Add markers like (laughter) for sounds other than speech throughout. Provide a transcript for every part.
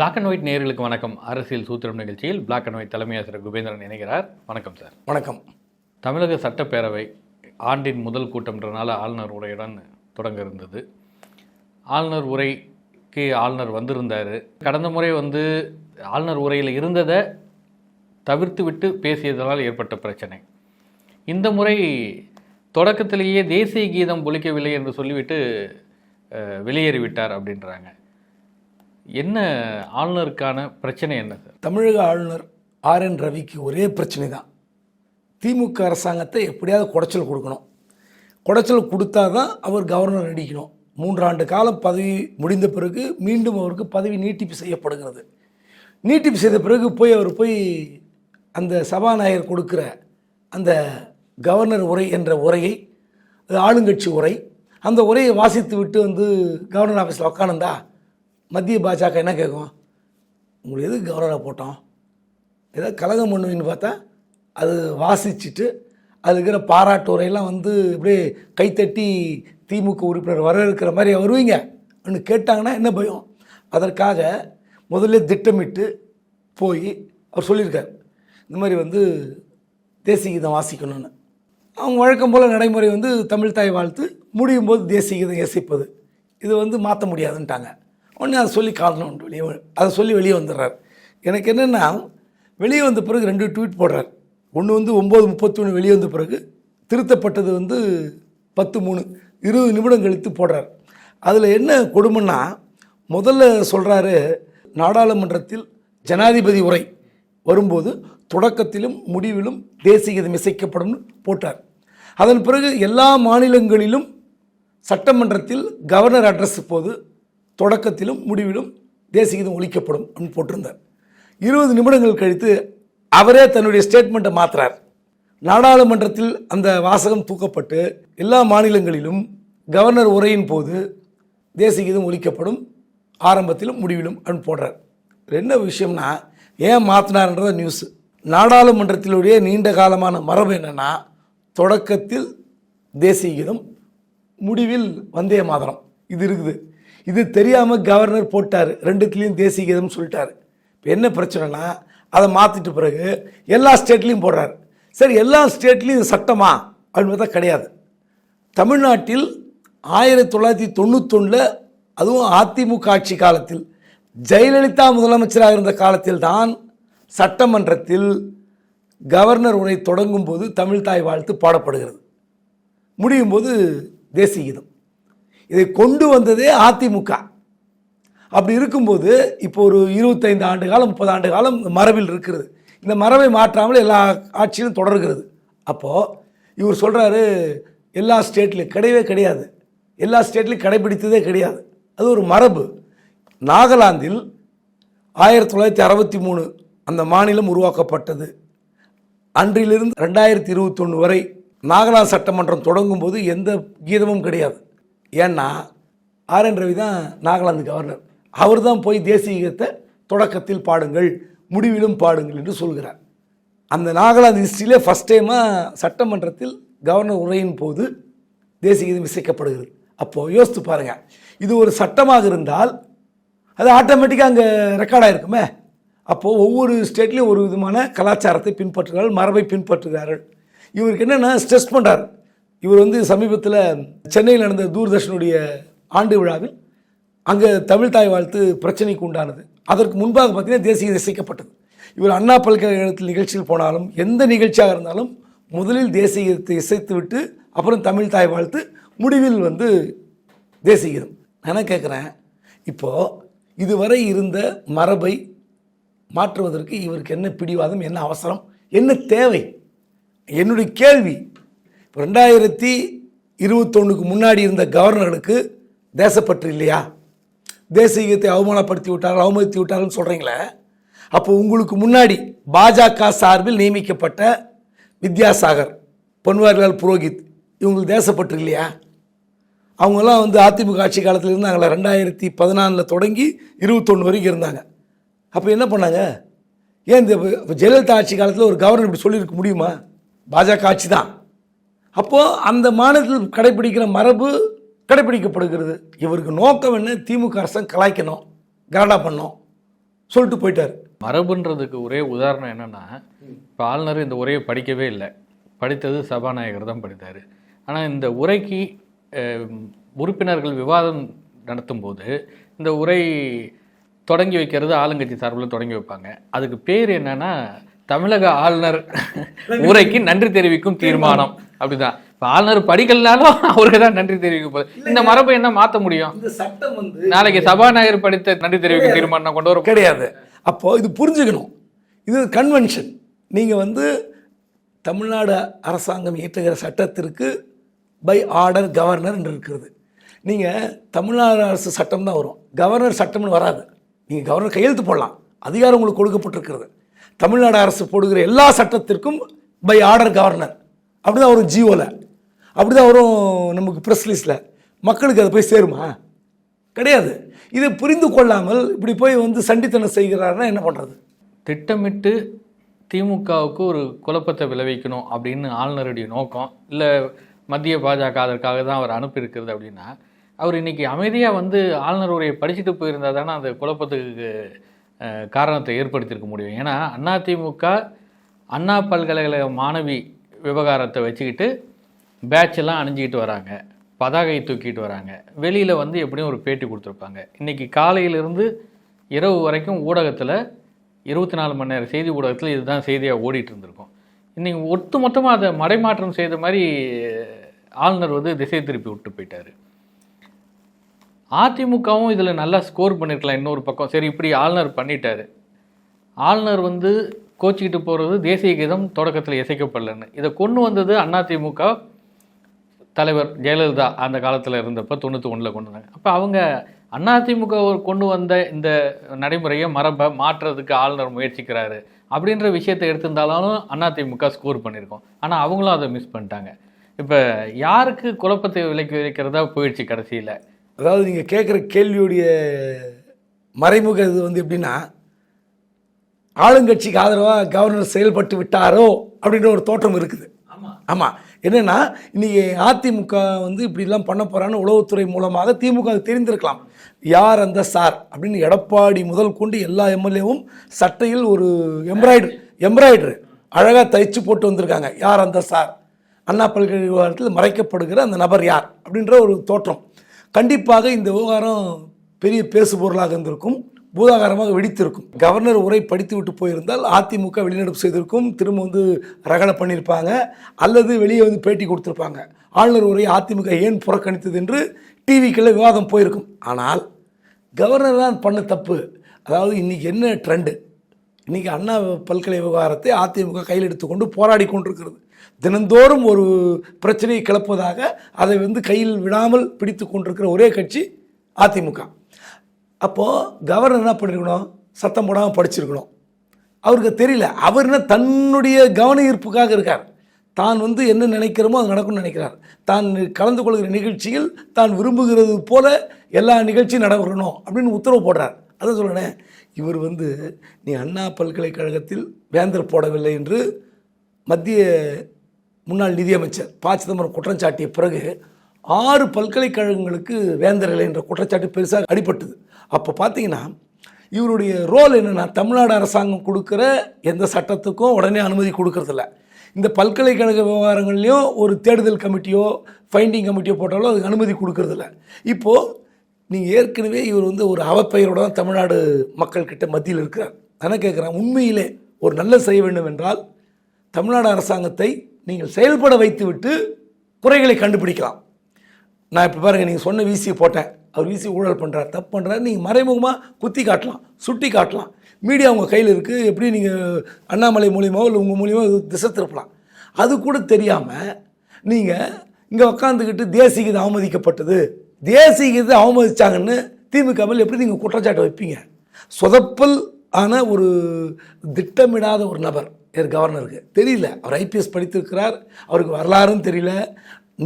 Black and white நேயர்களுக்கு வணக்கம். அரசியல் சூத்திரம் நிகழ்ச்சியில் பிளாக் அண்ட் ஒயிட் தலைமை ஆசிரியர் குபேந்திரன் இணைகிறார். வணக்கம் சார் வணக்கம். தமிழக சட்டப்பேரவை ஆண்டின் முதல் கூட்டம்ன்றனால ஆளுநர் உரையுடன் தொடங்க இருந்தது. ஆளுநர் உரைக்கு ஆளுநர் வந்திருந்தார். கடந்த முறை வந்து ஆளுநர் உரையில் இருந்ததை தவிர்த்து விட்டு பேசியதனால் ஏற்பட்ட பிரச்சனை. இந்த முறை தொடக்கத்திலேயே தேசிய கீதம் ஒலிக்கவில்லை என்று சொல்லிவிட்டு வெளியேறிவிட்டார் அப்படின்றாங்க. என்ன ஆளுநருக்கான பிரச்சனை என்ன சார் தமிழக ஆளுநர் ஆர் என் ரவிக்கு ஒரே பிரச்சனை தான் திமுக அரசாங்கத்தை எப்படியாவது குடைச்சல் கொடுக்கணும். குடைச்சல் கொடுத்தா தான் அவர் கவர்னர் அடிக்கணும் மூன்றாண்டு காலம் பதவி முடிந்த பிறகு மீண்டும் அவருக்கு பதவி நீட்டிப்பு செய்யப்படுகிறது. நீட்டிப்பு செய்த பிறகு போய் அவர் போய் அந்த சபாநாயகர் கொடுக்குற அந்த கவர்னர் உரை என்ற உரையை அது ஆளுங்கட்சி உரை அந்த உரையை வாசித்து விட்டு வந்து கவர்னர் ஆஃபீஸில் உக்காந்துருந்தா மத்திய பாஜக என்ன கேட்கும் உங்களுக்கு எதுக்கு கவர்னராக போட்டோம்? ஏதாவது கலகம் பண்ணுவீங்கன்னு பார்த்தா அது வாசிச்சுட்டு அது இருக்கிற பாராட்டு உரையெல்லாம் வந்து அப்படியே கைத்தட்டி திமுக உறுப்பினர் வரவேற்கிற மாதிரி வருவீங்க. ஒன்று கேட்டாங்கன்னா என்ன பயம்? அதற்காக முதல்ல திட்டமிட்டு போய் அவர் சொல்லியிருக்கார். இந்த மாதிரி வந்து தேசிய கீதம் வாசிக்கணும்னு. அவங்க வழக்கம் போல் நடைமுறை வந்து தமிழ் தாய் வாழ்த்து முடியும் போது தேசிய கீதம் இசைப்பது. இது வந்து மாற்ற முடியாதுன்ட்டாங்க. உடனே அதை சொல்லி காரணம் வெளியே அதை சொல்லி வெளியே வந்துடுறார். எனக்கு என்னென்னா வெளியே வந்த பிறகு ரெண்டு ட்வீட் போடுறார். ஒன்று வந்து ஒம்பது முப்பத்தி ஒன்று வெளியே வந்த பிறகு திருத்தப்பட்டது வந்து பத்து மூணு இருபது நிமிடம் கழித்து போடுறார். அதில் என்ன கொடுமைன்னா முதல்ல சொல்கிறாரு நாடாளுமன்றத்தில் ஜனாதிபதி உரை வரும்போது தொடக்கத்திலும் முடிவிலும் தேசிய இசைக்கப்படும் போட்டார். அதன் பிறகு எல்லா மாநிலங்களிலும் சட்டமன்றத்தில் கவர்னர் அட்ரஸ் போது தொடக்கத்திலும் முடிவிலும் தேசிய கீதம் அப்படின்னு போட்டிருந்தார். இருபது நிமிடங்கள் கழித்து அவரே தன்னுடைய ஸ்டேட்மெண்ட்டை மாற்றுறார் நாடாளுமன்றத்தில் அந்த வாசகம் தூக்கப்பட்டு எல்லா மாநிலங்களிலும் கவர்னர் உரையின் போது தேசிய கீதம் ஒழிக்கப்படும் ஆரம்பத்திலும் முடிவிலும் அப்படின்னு போடுறார். என்ன விஷயம்னா ஏன் மாற்றினார்ன்றத நியூஸ் நாடாளுமன்றத்திலுடைய நீண்ட காலமான மரபு என்னென்னா தொடக்கத்தில் தேசிய கீதம் முடிவில் வந்தே மாதரம். இது இருக்குது. இது தெரியாமல் கவர்னர் போட்டார். ரெண்டுத்துலேயும் தேசிய கீதம் சொல்லிட்டாரு. இப்போ என்ன பிரச்சனைனா அதை மாற்றிட்ட பிறகு எல்லா ஸ்டேட்லேயும் போடுறாரு. சரி எல்லா ஸ்டேட்லேயும் இது சட்டமா? அப்படின்னு பார்த்தா கிடையாது. தமிழ்நாட்டில் ஆயிரத்தி தொள்ளாயிரத்தி தொண்ணூத்தொன்னில் அதுவும் அதிமுக ஆட்சி காலத்தில் ஜெயலலிதா முதலமைச்சராக இருந்த காலத்தில் தான் சட்டமன்றத்தில் கவர்னர் உரை தொடங்கும் போது தமிழ் தாய் வாழ்த்து பாடப்படுகிறது. முடியும் போது தேசிய கீதம் இதை கொண்டு வந்ததே அதிமுக. அப்படி இருக்கும்போது இப்போ ஒரு இருபத்தைந்து ஆண்டு காலம் முப்பது ஆண்டு காலம் இந்த மரபில் இருக்கிறது. இந்த மரபை மாற்றாமல் எல்லா ஆட்சியிலும் தொடர்கிறது. அப்போது இவர் சொல்கிறாரு எல்லா ஸ்டேட்லையும் கிடையவே கிடையாது. எல்லா ஸ்டேட்லையும் கடைபிடித்ததே கிடையாது. அது ஒரு மரபு. நாகாலாந்தில் ஆயிரத்தி தொள்ளாயிரத்தி அறுபத்தி மூணு அந்த மாநிலம் உருவாக்கப்பட்டது. அன்றிலிருந்து ரெண்டாயிரத்தி இருபத்தொன்று வரை நாகாலாந்து சட்டமன்றம் தொடங்கும் போது எந்த கீதமும் கிடையாது. ஏன்னா ஆர். என். ரவி தான் நாகாலாந்து கவர்னர் அவர் தான் போய் தேசிய கீதத்தை தொடக்கத்தில் பாடுங்கள் முடிவிலும் பாடுங்கள் என்று சொல்கிறார். அந்த நாகாலாந்து ஹிஸ்ட்ரியிலே ஃபஸ்ட் டைமாக சட்டமன்றத்தில் கவர்னர் உரையின் போது தேசிய கீதம் இசைக்கப்படுகிறது அப்போது யோசித்து பாருங்கள் இது ஒரு சட்டமாக இருந்தால் அது ஆட்டோமேட்டிக்காக அங்கே ரெக்கார்ட் ஆகிருக்குமே அப்போது ஒவ்வொரு ஸ்டேட்லேயும் ஒரு விதமான கலாச்சாரத்தை பின்பற்றுகிறார்கள் மரபை பின்பற்றுகிறார்கள். இவருக்கு என்னென்னா ஸ்ட்ரெஸ் பண்ணுறார் இவர் வந்து சமீபத்தில் சென்னையில் நடந்த தூர்தர்ஷனுடைய ஆண்டு விழாவில் அங்கே தமிழ் தாய் வாழ்த்து பிரச்சனைக்கு உண்டானது. அதற்கு முன்பாக பார்த்தீங்கன்னா தேசிய இசைக்கப்பட்டது இவர் அண்ணா பல்கலைக்கழகத்தில் நிகழ்ச்சியில் போனாலும் எந்த நிகழ்ச்சியாக இருந்தாலும் முதலில் தேசிய கீதத்தை இசைத்து விட்டு அப்புறம் தமிழ் தாய் வாழ்த்து முடிவில் வந்து தேசிய கீதம் நான் கேட்குறேன் இப்போது இதுவரை இருந்த மரபை மாற்றுவதற்கு இவருக்கு என்ன பிடிவாதம் என்ன அவசரம் என்ன தேவை? என்னுடைய கேள்வி ரெண்டாயிரத்தி இருபத்தொன்னுக்கு முன்னாடி இருந்த கவர்னர்களுக்கு தேசப்பற்று இல்லையா? தேசியத்தை அவமானப்படுத்தி விட்டார்கள் அவமதித்து விட்டாருன்னு சொல்கிறீங்களே அப்போ உங்களுக்கு முன்னாடி பாஜக சார்பில் நியமிக்கப்பட்ட வித்யாசாகர் பன்வாரிலால் புரோஹித் இவங்களுக்கு தேசப்பற்று இல்லையா? அவங்கெல்லாம் வந்து அதிமுக ஆட்சி காலத்தில் இருந்தாங்களே ரெண்டாயிரத்தி பதினாலில் தொடங்கி இருபத்தொன்று வரைக்கும் இருந்தாங்க. அப்போ என்ன பண்ணாங்க? ஏன் இந்த ஜெயலலிதா ஆட்சி காலத்தில் ஒரு கவர்னர் இப்படி சொல்லியிருக்க முடியுமா? பாஜக ஆட்சி தான். அப்போது அந்த மாநிலத்தில் கடைபிடிக்கிற மரபு கடைபிடிக்கப்படுகிறது. இவருக்கு நோக்கம் என்ன? திமுக அரசன் கலாய்க்கணும். கரடா பண்ணோம் சொல்லிட்டு போயிட்டார். மரபுன்றதுக்கு ஒரே உதாரணம் என்னன்னா இப்போ ஆளுநர் இந்த உரையை படிக்கவே இல்லை. படித்தது சபாநாயகர் தான் படித்தார். ஆனால் இந்த உரைக்கு உறுப்பினர்கள் விவாதம் நடத்தும்போது இந்த உரை தொடங்கி வைக்கிறது ஆளுங்கட்சி சார்பில் தொடங்கி வைப்பாங்க. அதுக்கு பேர் என்னன்னா தமிழக ஆளுநர் உரைக்கு நன்றி தெரிவிக்கும் தீர்மானம். அப்படிதான். இப்போ ஆளுநர் படிக்கலனாலும் (laughs) அவருக்கு தான் நன்றி தெரிவிக்க போகுது. இந்த மரபை என்ன மாற்ற முடியும்? இந்த சட்டம் வந்து நாளைக்கு சபாநாயகர் படித்த நன்றி தெரிவிக்கும் தீர்மானம் கொண்டு வர கிடையாது. அப்போ இது புரிஞ்சுக்கணும். இது கன்வென்ஷன் நீங்கள் வந்து தமிழ்நாடு அரசாங்கம் இயற்றுகிற சட்டத்திற்கு பை ஆர்டர் கவர்னர் என்று இருக்கிறது. நீங்கள் தமிழ்நாடு அரசு சட்டம் தான் வரும். கவர்னர் சட்டம்னு வராது. நீங்கள் கவர்னர் கையெழுத்து போடலாம். அதிகாரம் உங்களுக்கு கொடுக்கப்பட்டிருக்கிறது. தமிழ்நாடு அரசு போடுகிற எல்லா சட்டத்திற்கும் பை ஆர்டர் கவர்னர் அப்படி தான் வரும் ஜியோவில் அப்படி தான் வரும் நமக்கு ப்ரெஸ் லிஸ்ட்டில் மக்களுக்கு அது போய் சேருமா? கிடையாது. இதை புரிந்து கொள்ளாமல் இப்படி போய் வந்து சண்டித்தனம் செய்கிறாருன்னா என்ன பண்ணுறது திட்டமிட்டு திமுகவுக்கு ஒரு குழப்பத்தை விளைவிக்கணும் அப்படின்னு ஆளுநருடைய நோக்கம். இல்லை மத்திய பாஜக அதற்காக தான் அவர் அனுப்பியிருக்கிறது அப்படின்னா அவர் இன்னைக்கு அமைதியாக வந்து ஆளுநர் உரையை படிச்சுட்டு போயிருந்தா தானே அந்த குழப்பத்துக்கு காரணத்தை ஏற்படுத்தியிருக்க முடியும். ஏன்னா அதிமுக அண்ணா பல்கலைக்கழக மாணவி விவகாரத்தை வச்சுக்கிட்டு பேட்ச் எல்லாம் அணிஞ்சிக்கிட்டு வராங்க. பதாகை தூக்கிட்டு வராங்க. வெளியில் வந்து எப்படியும் ஒரு பேட்டி கொடுத்துருப்பாங்க. இன்னைக்கு காலையிலிருந்து இரவு வரைக்கும் ஊடகத்தில் இருபத்தி நாலு மணி நேரம் செய்தி ஊடகத்தில் இதுதான் செய்தியாக ஓடிட்டு இருந்திருக்கும். இன்றைக்கி ஒட்டு மொத்தமாக அதை மடைமாற்றம் செய்த மாதிரி ஆளுநர் வந்து திசை திருப்பி விட்டு போயிட்டாரு. அதிமுகவும் இதில் நல்லா ஸ்கோர் பண்ணியிருக்கலாம் இன்னொரு பக்கம். சரி இப்படி ஆளுநர் பண்ணிட்டார். ஆளுநர் வந்து கோச்சிக்கிட்டு போகிறது தேசிய கீதம் தொடக்கத்தில் இசைக்கப்படலன்னு. இதை கொண்டு வந்தது அதிமுக தலைவர் ஜெயலலிதா அந்த காலத்தில் இருந்தப்போ தொண்ணூற்றி ஒன்றில் கொண்டு வந்தாங்க. அப்போ அவங்க அதிமுக கொண்டு வந்த இந்த நடைமுறையை மரபை மாற்றுறதுக்கு ஆளுநர் முயற்சிக்கிறாரு அப்படின்ற விஷயத்தை எடுத்திருந்தாலும் அதிமுக ஸ்கோர் பண்ணியிருக்கோம். ஆனால் அவங்களும் அதை மிஸ் பண்ணிட்டாங்க. இப்போ யாருக்கு குழப்பத்தை விலைக்கு வைக்கிறதா போயிடுச்சு கடைசியில்? அதாவது நீங்கள் கேட்குற கேள்வியுடைய மறைமுக இது வந்து எப்படின்னா ஆளுங்கட்சிக்கு ஆதரவாக கவர்னர் செயல்பட்டு விட்டாரோ அப்படின்ற ஒரு தோற்றம் இருக்குது. ஆமாம் என்னென்னா இன்றைக்கி அதிமுக வந்து இப்படிலாம் பண்ண போகிறான்னு உளவுத்துறை மூலமாக திமுக தெரிந்திருக்கலாம். யார் அந்த சார்? அப்படின்னு எடப்பாடி முதல் கொண்டு எல்லா எம்எல்ஏவும் சட்டையில் ஒரு எம்ப்ராய்டரி எம்ப்ராய்டரி அழகாக தைச்சு போட்டு வந்திருக்காங்க. யார் அந்த சார்? அண்ணா பல்கலைக்கழகத்தில் மறைக்கப்படுகிற அந்த நபர் யார்? அப்படின்ற ஒரு தோற்றம். கண்டிப்பாக இந்த விவகாரம் பெரிய பேசுபொருளாக இருந்திருக்கும். பூதாகாரமாக வெடித்திருக்கும். கவர்னர் உரை படித்து விட்டு போயிருந்தால் அதிமுக வெளிநடப்பு செய்திருக்கும். திரும்ப வந்து ரகலை பண்ணியிருப்பாங்க. அல்லது வெளியே வந்து பேட்டி கொடுத்துருப்பாங்க. ஆளுநர் உரை அதிமுக ஏன் புறக்கணித்தது என்று டிவிக்குள்ள விவாதம் போயிருக்கும். ஆனால் கவர்னர் தான் பண்ண தப்பு. அதாவது இன்றைக்கி என்ன ட்ரெண்டு? இன்றைக்கி அண்ணா பல்கலை விவகாரத்தை அதிமுக கையில் எடுத்துக்கொண்டு போராடி கொண்டிருக்கிறது. தினந்தோறும் ஒரு பிரச்சனையை கிளப்புவதாக அதை வந்து கையில் விடாமல் பிடித்து கொண்டிருக்கிற ஒரே கட்சி அதிமுக. அப்போது கவர்னர் என்ன பண்ணியிருக்கணும் சத்தம் போடாமல் படிச்சிருக்கணும். அவருக்கு தெரியல. அவர் என்ன தன்னுடைய கவன ஈர்ப்புக்காக இருக்கார். தான் வந்து என்ன நினைக்கிறோமோ அது நடக்கும்னு நினைக்கிறார். தான் கலந்து கொள்கிற நிகழ்ச்சியில் தான் விரும்புகிறது போல எல்லா நிகழ்ச்சியும் நடக்கணும் அப்படின்னு உத்தரவு போடுறார். அதான் சொல்கிறேன் இவர் வந்து நீ அண்ணா பல்கலைக்கழகத்தில் வேந்தர் போடவில்லை என்று மத்திய முன்னாள் நிதியமைச்சர் ப. சிதம்பரம் குற்றம் சாட்டிய பிறகு ஆறு பல்கலைக்கழகங்களுக்கு வேந்தர்கள் என்ற குற்றச்சாட்டு பெருசாக அடிபட்டது. அப்போ பார்த்தீங்கன்னா இவருடைய ரோல் என்னென்னா தமிழ்நாடு அரசாங்கம் கொடுக்குற எந்த சட்டத்துக்கும் உடனே அனுமதி கொடுக்கறதில்ல. இந்த பல்கலைக்கழக விவகாரங்கள்லேயும் ஒரு தேடுதல் கமிட்டியோ ஃபைண்டிங் கமிட்டியோ போட்டாலும் அதுக்கு அனுமதி கொடுக்கறதில்ல. இப்போது நீங்கள் ஏற்கனவே இவர் வந்து ஒரு அவப்பெயரோட தான் தமிழ்நாடு மக்கள்கிட்ட மத்தியில் இருக்கிறார். நான் கேட்குறேன் உண்மையிலே ஒரு நல்ல செய்ய வேண்டும் என்றால் தமிழ்நாடு அரசாங்கத்தை நீங்கள் செயல்பட வைத்துவிட்டு குறைகளை கண்டுபிடிக்கலாம். நான் இப்போ பாருங்கள் நீங்கள் சொன்ன வீசியை போட்டேன். அவர் வீசி ஊழல் பண்ணுறார் தப்பு பண்ணுறாரு நீங்கள் மறைமுகமாக குத்தி காட்டலாம் சுட்டி காட்டலாம். மீடியா உங்கள் கையில் இருக்குது எப்படி நீங்கள் அண்ணாமலை மூலியமாக இல்லை உங்கள் மூலியமாக திசை திருப்பலாம். அது கூட தெரியாமல் நீங்கள் இங்கே உக்காந்துக்கிட்டு தேசிகதை அவமதிக்கப்பட்டது. தேசிகதை அவமதிச்சாங்கன்னு திமுக மேல் எப்படி நீங்கள் குற்றச்சாட்டை வைப்பீங்க? சொதப்பல் ஆன ஒரு திட்டமிடாத ஒரு நபர் என் கவர்னருக்கு தெரியல. அவர் ஐபிஎஸ் படித்திருக்கிறார். அவருக்கு வரலாறும் தெரியல.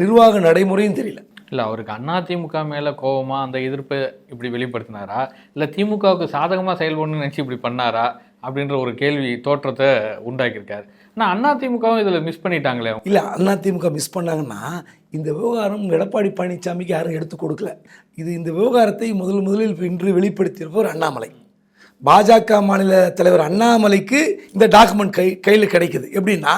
நிர்வாக நடைமுறையும் தெரியல. இல்லை அவருக்கு அண்ணா திமுக மேலே கோபமாக அந்த எதிர்ப்பை இப்படி வெளிப்படுத்தினாரா? இல்லை திமுகவுக்கு சாதகமாக செயல்படணும்னு நினச்சி இப்படி பண்ணாரா? அப்படின்ற ஒரு கேள்வி தோற்றத்தை உண்டாக்கியிருக்காரு. ஆனால் அண்ணா இதில் மிஸ் பண்ணிட்டாங்களே இல்லை அதிமுக மிஸ் பண்ணாங்கன்னா இந்த விவகாரம் எடப்பாடி பழனிசாமிக்கு யாரும் எடுத்து கொடுக்கல. இது இந்த விவகாரத்தை முதல் முதலில் இன்று வெளிப்படுத்தியிருப்பவர் அண்ணாமலை. பாஜக மாநில தலைவர் அண்ணாமலைக்கு இந்த டாக்குமெண்ட் கை கையில் கிடைக்குது. எப்படின்னா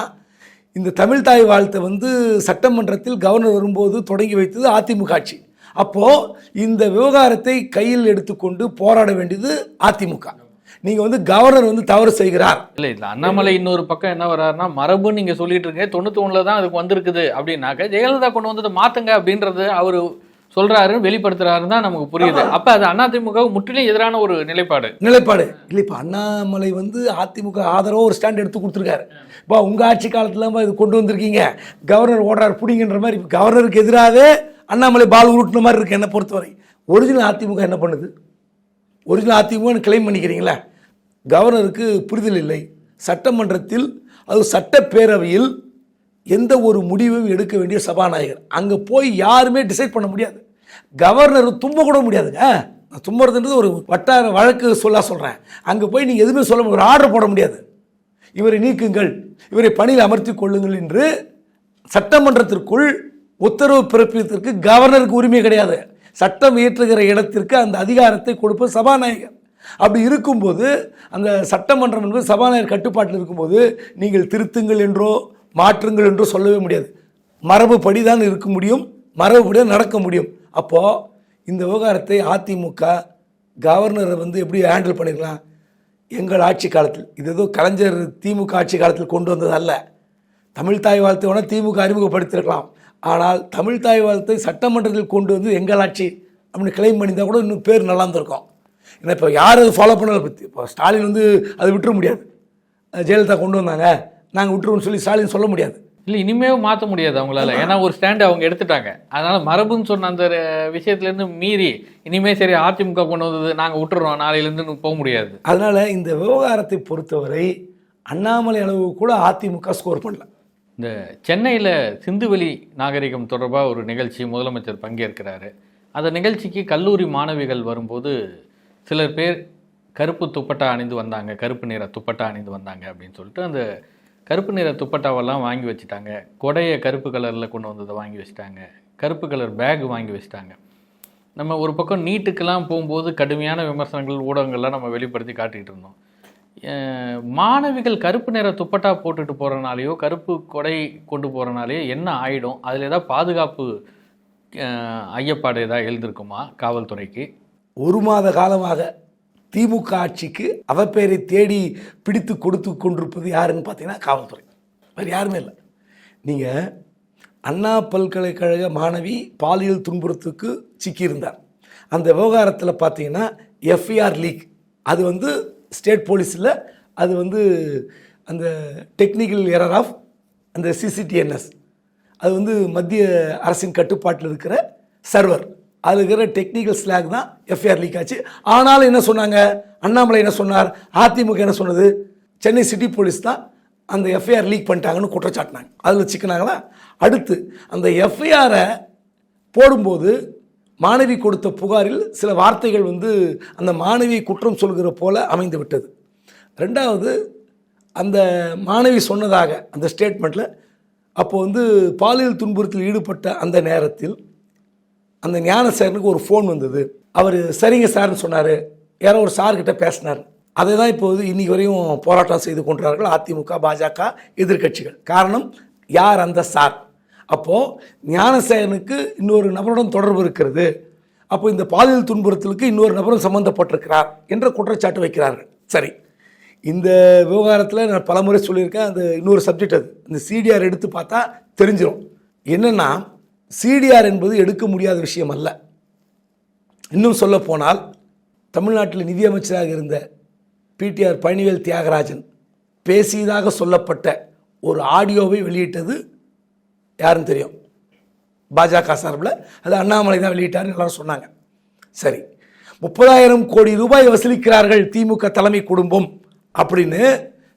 இந்த தமிழ் தாய் வாழ்த்தை வந்து சட்டமன்றத்தில் கவர்னர் வரும்போது தொடங்கி வைத்தது அதிமுக ஆட்சி. அப்போது இந்த விவகாரத்தை கையில் எடுத்துக்கொண்டு போராட வேண்டியது அதிமுக. நீங்கள் வந்து கவர்னர் வந்து தவறு செய்கிறார். இல்ல இல்ல. அண்ணாமலை இன்னொரு பக்கம் என்ன வர்றாருன்னா மரபுன்னு நீங்க சொல்லிட்டு இருக்கீங்க தொண்ணூத்தி ஒண்ணுல தான் அதுக்கு வந்திருக்குது அப்படின்னாக்க ஜெயலலிதா கொண்டு வந்தது மாத்துங்க அப்படின்றது அவரு சொல்றாரு வெளிப்படுத்துறாருன்னு தான் நமக்கு புரியுது. அப்ப அது அதிமுக முற்றிலும் எதிரான ஒரு நிலைப்பாடு. நிலைப்பாடு. இல்லை இப்போ அண்ணாமலை வந்து அதிமுக ஆதரவாக ஒரு ஸ்டாண்ட் எடுத்து கொடுத்துருக்காரு. இப்போ உங்கள் ஆட்சி காலத்தில் இது கொண்டு வந்திருக்கீங்க. கவர்னர் ஓடுறாரு பிடிங்கின்ற மாதிரி கவர்னருக்கு எதிராகவே அண்ணாமலை பால் உருட்டின மாதிரி இருக்கு என்னை பொறுத்தவரை. ஒரிஜினல் அதிமுக என்ன பண்ணுது? ஒரிஜினல் அதிமுகன்னு கிளைம் பண்ணிக்கிறீங்களா. கவர்னருக்கு புரிதல் இல்லை. சட்டமன்றத்தில் அது சட்டப்பேரவையில் எந்த ஒரு முடிவையும் எடுக்க வேண்டிய சபாநாயகர். அங்கே போய் யாருமே டிசைட் பண்ண முடியாது. கவர்னர் தும்ப கூட முடியாதுங்க. நான் தும்புறதுன்றது ஒரு வட்டார வழக்கு சொல்ல சொல்கிறேன் அங்கே போய் நீங்கள் எதுவுமே சொல்ல முடியாது. ஒரு ஆர்டர் போட முடியாது. இவரை நீக்குங்கள். இவரை பணியில் அமர்த்தி கொள்ளுங்கள் என்று சட்டமன்றத்திற்குள் உத்தரவு பிறப்பிப்பதற்கு கவர்னருக்கு உரிமை கிடையாது. சட்டம் இயற்றுகிற இடத்திற்கு அந்த அதிகாரத்தை கொடுப்பது சபாநாயகர். அப்படி இருக்கும்போது அந்த சட்டமன்றம் என்பது சபாநாயகர் கட்டுப்பாட்டில் இருக்கும்போது நீங்கள் திருத்துங்கள் என்றோ மாற்றுங்கள் என்றோ சொல்லவே முடியாது. மரபுப்படி தான் இருக்க முடியும். மரபுப்படி தான் நடக்க முடியும். அப்போது இந்த விவகாரத்தை அதிமுக கவர்னரை வந்து எப்படி ஹேண்டில் பண்ணிருக்கலாம்? எங்கள் ஆட்சி காலத்தில். இது ஏதோ கலைஞர் திமுக ஆட்சி காலத்தில் கொண்டு வந்தது அல்ல. தமிழ் தாய் வாழ்த்தை வேணால் திமுக அறிமுகப்படுத்தியிருக்கலாம் ஆனால் தமிழ் தாய் வாழ்த்தை சட்டமன்றத்தில் கொண்டு வந்து எங்கள் ஆட்சி அப்படின்னு கிளைம் பண்ணியிருந்தா கூட இன்னும் பேர் நல்லா இருந்திருக்கும். ஏன்னா இப்போ யார் அது ஃபாலோ பண்ணலை? பற்றி இப்போ ஸ்டாலின் வந்து அதை விட்டுற முடியாது. ஜெயலலிதா கொண்டு வந்தாங்க. நாங்கள் விட்டுருவோம்னு சொல்லி ஸ்டாலின் சொல்ல முடியாது. இல்ல இனிமே மாத்த முடியாது அவங்களால. ஏன்னா ஒரு ஸ்டாண்ட் அவங்க எடுத்துட்டாங்க. அதனால மரபுன்னு சொன்ன அந்த அஹ், விஷயத்துல இருந்து மீறி இனிமே சரி அதிமுக கொண்டு வந்தது நாங்க விட்டுறோம் நாளையில இருந்து போக முடியாது. அதனால் இந்த விவகாரத்தை பொறுத்தவரை அண்ணாமலை அளவு கூட அதிமுக ஸ்கோர் பண்ணல. இந்த சென்னையில் சிந்துவெளி நாகரிகம் தொடர்பாக ஒரு நிகழ்ச்சி முதலமைச்சர் பங்கேற்கிறாரு. அந்த நிகழ்ச்சிக்கு கல்லூரி மாணவிகள் வரும்போது சிலர் பேர் கருப்பு துப்பட்டா அணிந்து வந்தாங்க கருப்பு நிற துப்பட்டா அணிந்து வந்தாங்க அப்படின்னு சொல்லிட்டு அந்த கருப்பு நிற துப்பட்டாவெல்லாம் வாங்கி வச்சுட்டாங்க. கொடையை கருப்பு கலரில் கொண்டு வந்ததை வாங்கி வச்சுட்டாங்க. கருப்பு கலர் பேக் வாங்கி வச்சுட்டாங்க. நம்ம ஒரு பக்கம் நீட்டுக்கெல்லாம் போகும்போது கடுமையான விமர்சனங்கள் ஊடகங்கள்லாம் நம்ம வெளிப்படுத்தி காட்டிகிட்டு இருந்தோம். மாணவிகள் கருப்பு நிற துப்பட்டா போட்டுட்டு போகிறனாலேயோ கருப்பு கொடை கொண்டு போகிறனாலேயோ என்ன ஆகிடும் அதில் ஏதாவது பாதுகாப்பு ஐயப்பாடு ஏதாவது எழுந்திருக்குமா காவல்துறைக்கு? ஒரு மாத காலமாக திமுக ஆட்சிக்கு அவப்பெயரை தேடி பிடித்து கொடுத்து கொண்டிருப்பது யாருன்னு பார்த்தீங்கன்னா காவல்துறை. வேறு யாருமே இல்லை. நீங்கள் அண்ணா பல்கலைக்கழக மாணவி பாலியல் துன்புறுத்துக்கு சிக்கியிருந்தார். அந்த விவகாரத்தில் பார்த்தீங்கன்னா எஃப்ஐஆர் லீக் அது வந்து ஸ்டேட் போலீஸில் அது வந்து அந்த டெக்னிக்கல் எரர் ஆஃப் அந்த சிசிடிஎன்எஸ் அது வந்து மத்திய அரசின் கட்டுப்பாட்டில் இருக்கிற சர்வர் அது இருக்கிற டெக்னிக்கல் ஸ்லாக் தான் எஃப்ஐஆர் லீக் ஆச்சு. ஆனாலும் என்ன சொன்னாங்க? அண்ணாமலை என்ன சொன்னார்? அதிமுக என்ன சொன்னது? சென்னை சிட்டி போலீஸ் தான் அந்த எஃப்ஐஆர் லீக் பண்ணிட்டாங்கன்னு குற்றச்சாட்டினாங்க. அதில் சிக்கினாங்களா? அடுத்து அந்த எஃப்ஐஆரை போடும்போது மாணவி கொடுத்த புகாரில் சில வார்த்தைகள் வந்து அந்த மாணவியை குற்றம் சொல்கிற போல அமைந்து விட்டது. ரெண்டாவது அந்த மாணவி சொன்னதாக அந்த ஸ்டேட்மெண்ட்டில் அப்போது வந்து பாலியல் துன்புறுத்தில் ஈடுபட்ட அந்த நேரத்தில் அந்த ஞானசேரனுக்கு ஒரு ஃபோன் வந்தது. அவர் சரிங்க சார்னு சொன்னார். யாரோ ஒரு சார்கிட்ட பேசினார். அதை தான் இப்போது இன்றைக்கி வரையும் போராட்டம் செய்து கொண்டார்கள் அதிமுக பாஜக எதிர்க்கட்சிகள். காரணம் யார் அந்த சார் அப்போது ஞானசேகரனுக்கு இன்னொரு நபருடன் தொடர்பு இருக்கிறது. அப்போ இந்த பாலியல் துன்புறுத்தலுக்கு இன்னொரு நபரும் சம்மந்தப்பட்டிருக்கிறார் என்ற குற்றச்சாட்டு வைக்கிறார்கள். சரி. இந்த விவகாரத்தில் நான் பலமுறை சொல்லியிருக்கேன். அந்த இன்னொரு சப்ஜெக்ட் அது. இந்த சிடிஆர் எடுத்து பார்த்தா தெரிஞ்சிடும் என்னென்னா சிடிஆர் என்பது எடுக்க முடியாத விஷயம் அல்ல. இன்னும் சொல்ல போனால் தமிழ்நாட்டில் நிதியமைச்சராக இருந்த பிடிஆர் பழனிவேல் தியாகராஜன் பேசியதாக சொல்லப்பட்ட ஒரு ஆடியோவை வெளியிட்டது யாருன்னு தெரியும்? பாஜக சார்பில். அது அண்ணாமலை தான் வெளியிட்டார்னு எல்லாரும் சொன்னாங்க. சரி. முப்பதாயிரம் கோடி ரூபாய் வசூலிக்கிறார்கள் திமுக தலைமை குடும்பம் அப்படின்னு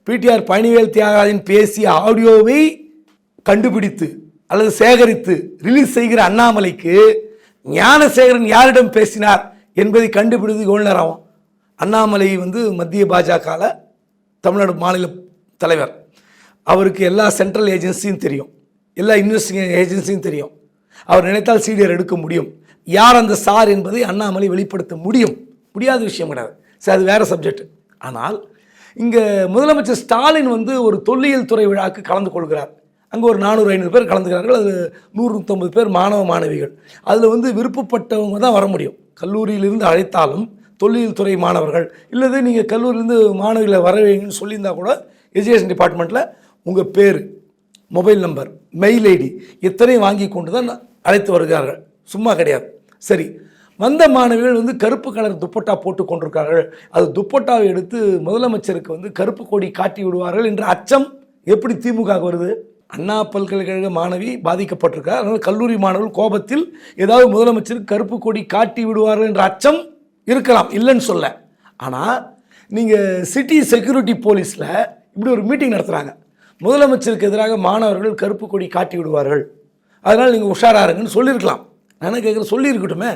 பிடிஆர் பழனிவேல் தியாகராஜன் பேசிய ஆடியோவை கண்டுபிடித்து அல்லது சேகரித்து ரிலீஸ் செய்கிற அண்ணாமலைக்கு ஞானசேகரன் யாரிடம் பேசினார் என்பதை கண்டுபிடித்து எவ்வளோ நேரம் ஆகும்? அண்ணாமலை வந்து மத்திய பாஜகவில் தமிழ்நாடு மாநில தலைவர். அவருக்கு எல்லா சென்ட்ரல் ஏஜென்சியும் தெரியும். எல்லா இன்வெஸ்டிகேஷன் ஏஜென்சியும் தெரியும். அவர் நினைத்தால் சீடியர் எடுக்க முடியும். யார் அந்த சார் என்பதை அண்ணாமலை வெளிப்படுத்த முடியும். முடியாத விஷயம் கிடையாது. சரி அது வேறு சப்ஜெக்ட் ஆனால் இங்கே முதலமைச்சர் ஸ்டாலின் வந்து ஒரு தொல்லியல் துறை விழாக்கு கலந்து கொள்கிறார். அங்கே ஒரு நானூறு ஐநூறு பேர் கலந்துக்கிறார்கள். அது நூறு நூற்றம்பது பேர் மாணவ மாணவிகள். அதில் வந்து விருப்பப்பட்டவங்க தான் வர முடியும். கல்லூரியிலிருந்து அழைத்தாலும் தொழில் துறை மாணவர்கள். இல்லது நீங்கள் கல்லூரியிலேருந்து மாணவிகளை வர சொல்லியிருந்தால் கூட எஜுகேஷன் டிபார்ட்மெண்ட்டில் உங்கள் பேர் மொபைல் நம்பர் மெயில் ஐடி இத்தனையும் வாங்கி கொண்டு தான் அழைத்து வருகிறார்கள். சும்மா கிடையாது. சரி. வந்த மாணவிகள் வந்து கருப்பு கலர் துப்பட்டா போட்டு கொண்டிருக்கார்கள். அது துப்பட்டாவை எடுத்து முதலமைச்சருக்கு வந்து கருப்பு கொடி காட்டி விடுவார்கள் என்ற அச்சம் எப்படி திமுக வருது? அண்ணா பல்கலைக்கழக மாணவி பாதிக்கப்பட்டிருக்கார் அதனால் கல்லூரி மாணவர்கள் கோபத்தில் ஏதாவது முதலமைச்சருக்கு கருப்பு கொடி காட்டி விடுவார்கள் என்ற அச்சம் இருக்கலாம் இல்லைன்னு சொல்ல. ஆனால் நீங்கள் சிட்டி செக்யூரிட்டி போலீஸில் இப்படி ஒரு மீட்டிங் நடத்துகிறாங்க முதலமைச்சருக்கு எதிராக மாணவர்கள் கருப்பு கொடி காட்டி விடுவார்கள். அதனால் நீங்கள் உஷாராருங்கன்னு சொல்லியிருக்கலாம். நான் கேட்குற சொல்லியிருக்கட்டுமே.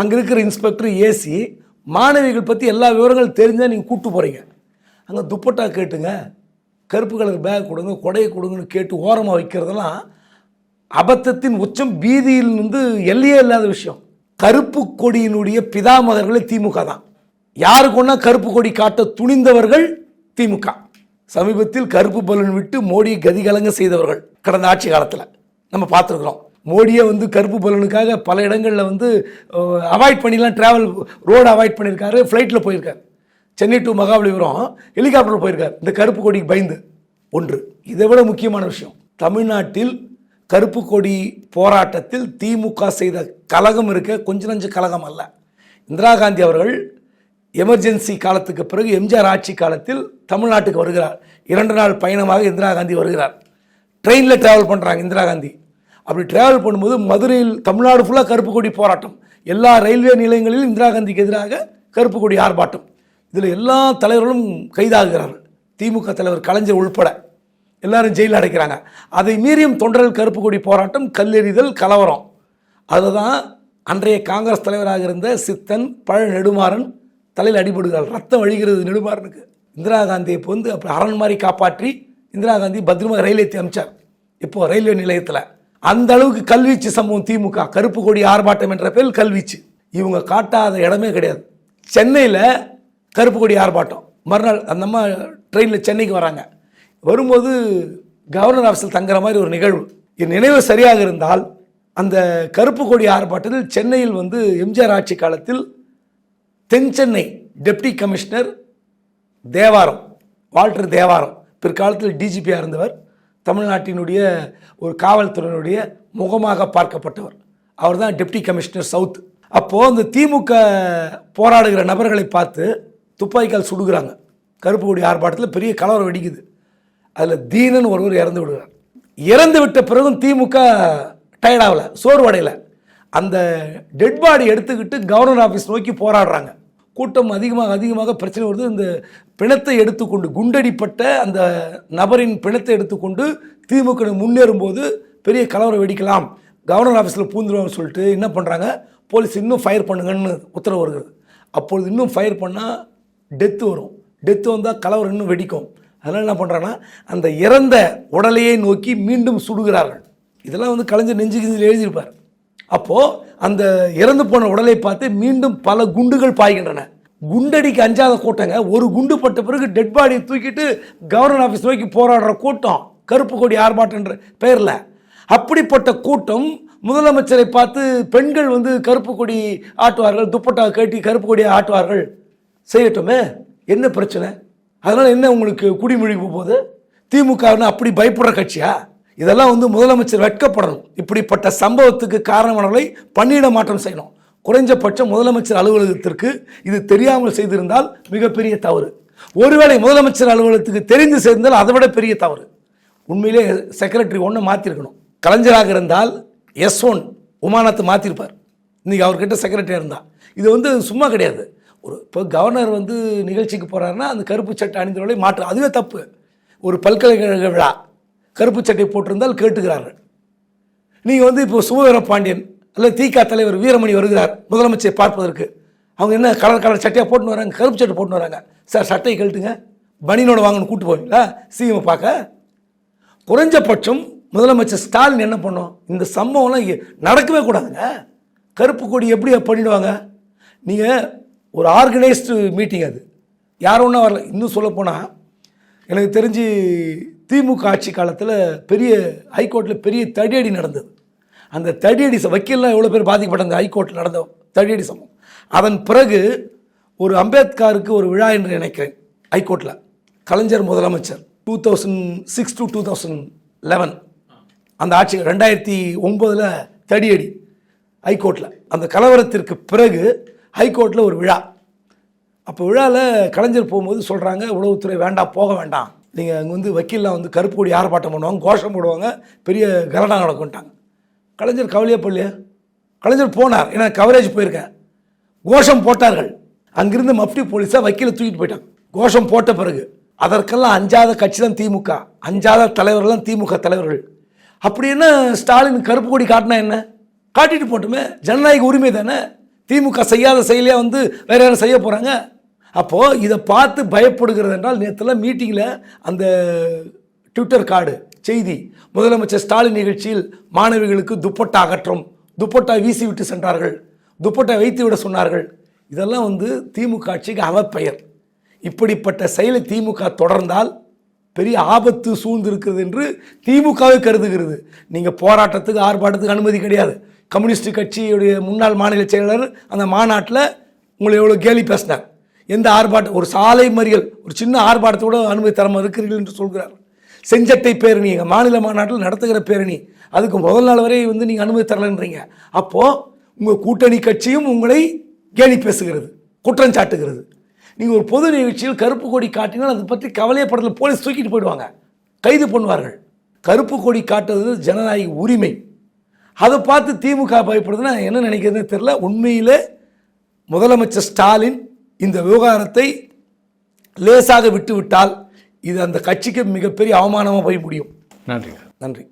அங்கே இருக்கிற இன்ஸ்பெக்டர் ஏசி மாணவிகள் பற்றி எல்லா விவரங்களும் தெரிஞ்சால் நீங்கள் கூப்பிட்டு போகிறீங்க அங்கே துப்பட்டா கேட்டுங்க. கருப்பு கலர் பேக் கொடுங்க கொடையை கொடுங்கன்னு கேட்டு ஓரமாக வைக்கிறதெல்லாம் அபத்தத்தின் உச்சம் பீதியில் இருந்து எல்லையே இல்லாத விஷயம். கருப்பு கொடியினுடைய பிதாமகர்களே திமுக தான். யாருக்கு ஒன்றா கருப்பு கொடி காட்ட துணிந்தவர்கள் திமுக. சமீபத்தில் கருப்பு பலூன் விட்டு மோடியை கதிகலங்க செய்தவர்கள் கடந்த ஆட்சி காலத்தில். நம்ம பார்த்துருக்குறோம். மோடியை வந்து கருப்பு பலனுக்காக பல இடங்களில் வந்து அவாய்ட் பண்ணிலாம் ட்ராவல் ரோடு அவாய்ட் பண்ணியிருக்காரு ஃப்ளைட்டில் போயிருக்காரு. சென்னை டு மகாபலிபுரம் ஹெலிகாப்டர் போயிருக்கார். இந்த கருப்பு கொடிக்கு பயந்து. ஒன்று. இதை விட முக்கியமான விஷயம். தமிழ்நாட்டில் கருப்பு கொடி போராட்டத்தில் திமுக செய்த கலகம் இருக்க கொஞ்ச நஞ்சு கலகம் அல்ல. இந்திரா காந்தி அவர்கள் எமர்ஜென்சி காலத்துக்கு பிறகு எம்ஜிஆர் ஆட்சி காலத்தில் தமிழ்நாட்டுக்கு வருகிறார். இரண்டு நாள் பயணமாக இந்திரா காந்தி வருகிறார். ட்ரெயினில் ட்ராவல் பண்ணுறாங்க இந்திரா காந்தி. அப்படி ட்ராவல் பண்ணும்போது மதுரையில் தமிழ்நாடு ஃபுல்லாக கருப்பு கொடி போராட்டம். எல்லா ரயில்வே நிலையங்களிலும் இந்திரா காந்திக்கு எதிராக கருப்பு கொடி ஆர்ப்பாட்டம். இதில் எல்லா தலைவர்களும் கைதாகிறார்கள். திமுக தலைவர் கலைஞர் உள்பட. எல்லாரும் ஜெயிலில் அடைக்கிறாங்க. அதை மீறியும் தொண்டர்கள் கருப்பு கொடி போராட்டம் கல்லெறிதல் கலவரம். அதுதான் அன்றைய காங்கிரஸ் தலைவராக இருந்த சித்தன் பழ நெடுமாறன் தலையில் அடிபடுகிறார் ரத்தம் வழிகிறது நெடுமாறனுக்கு. இந்திரா காந்தியை வந்து அப்படி அரண் மாதிரி காப்பாற்றி இந்திரா காந்தி பத்திரமாக ரயில் ஏற்றி இப்போது ரயில்வே நிலையத்தில். அந்த அளவுக்கு கல்வீச்சு சம்பவம் திமுக. கருப்பு கொடி ஆர்ப்பாட்டம் என்ற பேரில் கல்வீச்சு. இவங்க காட்டாத இடமே கிடையாது. சென்னையில் கருப்பு கொடி ஆர்ப்பாட்டம். மறுநாள் அந்த அம்மா ட்ரெயினில் சென்னைக்கு வராங்க. வரும்போது கவர்னர் ஆஃபீஸில் தங்குற மாதிரி ஒரு நிகழ்வு. என் நினைவு சரியாக இருந்தால் அந்த கருப்பு கொடி ஆர்ப்பாட்டத்தில் சென்னையில் வந்து எம்ஜிஆர் ஆட்சி காலத்தில் தென் Chennai deputy commissioner Devaram Walter Devaram பிற்காலத்தில் டிஜிபியாக இருந்தவர் தமிழ்நாட்டினுடைய ஒரு காவல்துறையினுடைய முகமாக பார்க்கப்பட்டவர். அவர் தான் டெப்டி கமிஷனர் சவுத். அப்போது அந்த திமுக போராடுகிற நபர்களை பார்த்து துப்பாக்கியால் சுடுகிறாங்க. கருப்பு கொடி ஆர்ப்பாட்டத்தில் பெரிய கலவரம் வெடிக்குது. அதில் தீனன் ஒருவர் இறந்து விடுகிறார். இறந்து விட்ட பிறகும் திமுக டயர்டாகலை சோர்வடையில். அந்த டெட் பாடி எடுத்துக்கிட்டு கவர்னர் ஆஃபீஸ் நோக்கி போராடுறாங்க. கூட்டம் அதிகமாக அதிகமாக பிரச்சனை வருது. இந்த பிணத்தை எடுத்துக்கொண்டு குண்டடிப்பட்ட அந்த நபரின் பிணத்தை எடுத்துக்கொண்டு திமுக முன்னேறும்போது பெரிய கலவரம் வெடிக்கலாம். கவர்னர் ஆஃபீஸில் பூந்துருவாங்கன்னு சொல்லிட்டு என்ன பண்ணுறாங்க போலீஸ் இன்னும் ஃபயர் பண்ணுங்கன்னு உத்தரவு வருகிறது. அப்பொழுது இன்னும் ஃபயர் பண்ணால் டெத்து வரும். டெத்து வந்தால் கலவரம் இன்னும் வெடிக்கும். அதனால் என்ன பண்ணுறாங்கன்னா அந்த இறந்த உடலையே நோக்கி மீண்டும் சுடுகிறார்கள். இதெல்லாம் வந்து கலைஞர் நெஞ்சு கிஞ்சில் எழுதியிருப்பார். அப்போது அந்த இறந்து போன உடலை பார்த்து மீண்டும் பல குண்டுகள் பாய்கின்றன. குண்டடிக்கு அஞ்சாத கூட்டங்க. ஒரு குண்டு பட்ட பிறகு டெட் பாடியை தூக்கிட்டு கவர்னர் ஆஃபீஸ் நோக்கி போராடுற கூட்டம். கருப்பு கொடி ஆர்ப்பாட்டன்ற பெயரில். அப்படிப்பட்ட கூட்டம் முதலமைச்சரை பார்த்து பெண்கள் வந்து கருப்பு கொடி ஆட்டுவார்கள் துப்பட்டா கட்டி கருப்பு கொடியை ஆட்டுவார்கள். செய்யட்டுமே? என்ன பிரச்சனை? அதனால் என்ன உங்களுக்கு குடிமொழிக்கு போகுது? திமுகன்னு அப்படி பயப்படுற கட்சியா? இதெல்லாம் வந்து முதலமைச்சர் வெட்கப்படணும். இப்படிப்பட்ட சம்பவத்துக்கு காரணமானவர்களை பணியிட மாற்றம் செய்யணும். குறைஞ்சபட்சம் முதலமைச்சர் அலுவலகத்திற்கு இது தெரியாமல் செய்திருந்தால் மிகப்பெரிய தவறு. ஒருவேளை முதலமைச்சர் அலுவலகத்துக்கு தெரிந்து செய்திருந்தால் அதை விட பெரிய தவறு. உண்மையிலே செக்ரட்டரி ஒன்று மாற்றிருக்கணும் கலைஞராக இருந்தால் எஸ் ஒன் உமானத்தை மாற்றிருப்பார் இன்றைக்கி அவர்கிட்ட செக்ரட்டரி இருந்தால் இது வந்து சும்மா கிடையாது. ஒரு இப்போ கவர்னர் வந்து நிகழ்ச்சிக்கு போகிறாருன்னா அந்த கருப்பு சட்டை அணிந்தவர்களை மாற்று. அதுவே தப்பு. ஒரு பல்கலைக்கழக விழா. கருப்பு சட்டை போட்டிருந்தால் கேட்டுக்கிறார்கள் நீங்கள் வந்து இப்போ சுமவீர பாண்டியன் அல்லது திக தலைவர் வீரமணி வருகிறார் முதலமைச்சரை பார்ப்பதற்கு. அவங்க என்ன கலர் கலர் சட்டையாக போட்டுன்னு வராங்க? கருப்பு சட்டை போட்டுன்னு வராங்க. சார் சட்டையை கழட்டுங்க. பனியனோட வாங்கன்னு கூட்டு போவீங்களா? சிஎம் பார்க்க. குறைஞ்சபட்சம் முதலமைச்சர் ஸ்டாலின் என்ன பண்ணோம்? இந்த சம்பவம்லாம் நடக்கவே கூடாதுங்க. கருப்பு கொடி எப்படி பண்ணிடுவாங்க? நீங்கள் ஒரு ஆர்கனைஸ்டு மீட்டிங் அது. யாரும் ஒன்றும் வரல. இன்னும் சொல்லப்போனால் எனக்கு தெரிஞ்சு திமுக ஆட்சி காலத்தில் பெரிய ஹைகோர்ட்டில் பெரிய தடியடி நடந்தது. அந்த தடியடி ச- வக்கீல்லாம் எவ்வளோ பேர் பாதிக்கப்பட்ட ஹைகோர்ட்டில் நடந்த தடியடி சம்பவம். அதன் பிறகு ஒரு அம்பேத்கருக்கு ஒரு விழா என்று நினைக்கிறேன் ஹைகோர்ட்டில் கலைஞர் முதலமைச்சர். Two thousand six to two thousand eleven அந்த ஆட்சி ரெண்டாயிரத்தி ஒம்போதில் தடியடி ஹைகோர்ட்டில் அந்த கலவரத்திற்கு பிறகு ஹைகோர்ட்டில் ஒரு விழா. அப்போ விழாவில் கலைஞர் போகும்போது சொல்கிறாங்க உளவுத்துறை வேண்டாம் போக வேண்டாம். நீங்கள் அங்கே வந்து வக்கீல்லாம் வந்து கருப்பு கொடி ஆர்ப்பாட்டம் பண்ணுவாங்க கோஷம் போடுவாங்க பெரிய கலடா நடக்கும்ட்டாங்க. கலைஞர் கவலையே படலையா? கலைஞர் போனார். ஏன்னா கவரேஜ் போயிருக்கேன். கோஷம் போட்டார்கள். அங்கிருந்து மப்டி போலீஸாக வக்கீலை தூக்கிட்டு போயிட்டாங்க. கோஷம் போட்ட பிறகு அதற்கெல்லாம் அஞ்சாத கட்சி தான் திமுக. அஞ்சாத தலைவர்கள்லாம் திமுக தலைவர்கள். அப்படி என்ன ஸ்டாலின் கருப்பு கொடி காட்டினா என்ன? காட்டிட்டு போட்டுமே. ஜனநாயக உரிமை தானே? திமுக செய்யாத செயலே வந்து வேற யாரும் செய்ய போகிறாங்க அப்போது இதை பார்த்து பயப்படுகிறது என்றால் நேற்றுலாம் மீட்டிங்கில் அந்த ட்விட்டர் கார்டு செய்தி முதலமைச்சர் ஸ்டாலின் நிகழ்ச்சியில் மாணவிகளுக்கு துப்பட்டா அகற்றும் துப்பட்டா வீசி விட்டு சென்றார்கள் துப்பட்டா வைத்து விட சொன்னார்கள். இதெல்லாம் வந்து திமுக ஆட்சிக்கு அவப்பெயர். இப்படிப்பட்ட செயலை திமுக தொடர்ந்தால் பெரிய ஆபத்து சூழ்ந்திருக்கிறது என்று திமுகவே கருதுகிறது. நீங்கள் போராட்டத்துக்கு ஆர்ப்பாட்டத்துக்கு அனுமதி கிடையாது. கம்யூனிஸ்ட் கட்சியுடைய முன்னாள் மாநில செயலாளர் அந்த மாநாட்டில் உங்களை எவ்வளோ கேலி பேசினார். எந்த ஆர்ப்பாட்டம் ஒரு சாலை மறியல் ஒரு சின்ன ஆர்ப்பாட்டத்தோட அனுமதி தர மறுக்கிறீர்கள் என்று சொல்கிறார். செஞ்சட்டை பேரணி எங்கள் மாநில மாநாட்டில் நடத்துகிற பேரணி அதுக்கு முதல் நாள் வரை வந்து நீங்கள் அனுமதி தரலன்றீங்க. அப்போது உங்கள் கூட்டணி கட்சியும் உங்களை கேலி பேசுகிறது குற்றம் சாட்டுகிறது. நீங்கள் ஒரு பொது நிகழ்ச்சியில் கருப்பு கொடி காட்டினால் அதை பற்றி கவலையப்படத்தில் போலீஸ் தூக்கிட்டு போயிடுவாங்க கைது பண்ணுவார்கள். கருப்பு கொடி காட்டுறது ஜனநாயக உரிமை. அதை பார்த்து திமுக பயப்படுதுன்னா என்ன நினைக்கிறதுன்னு தெரியல. உண்மையிலே முதலமைச்சர் ஸ்டாலின் இந்த விவகாரத்தை லேசாக விட்டுவிட்டால் இது அந்த கட்சிக்கு மிகப்பெரிய அவமானமாக போய் முடியும். நன்றி நன்றி.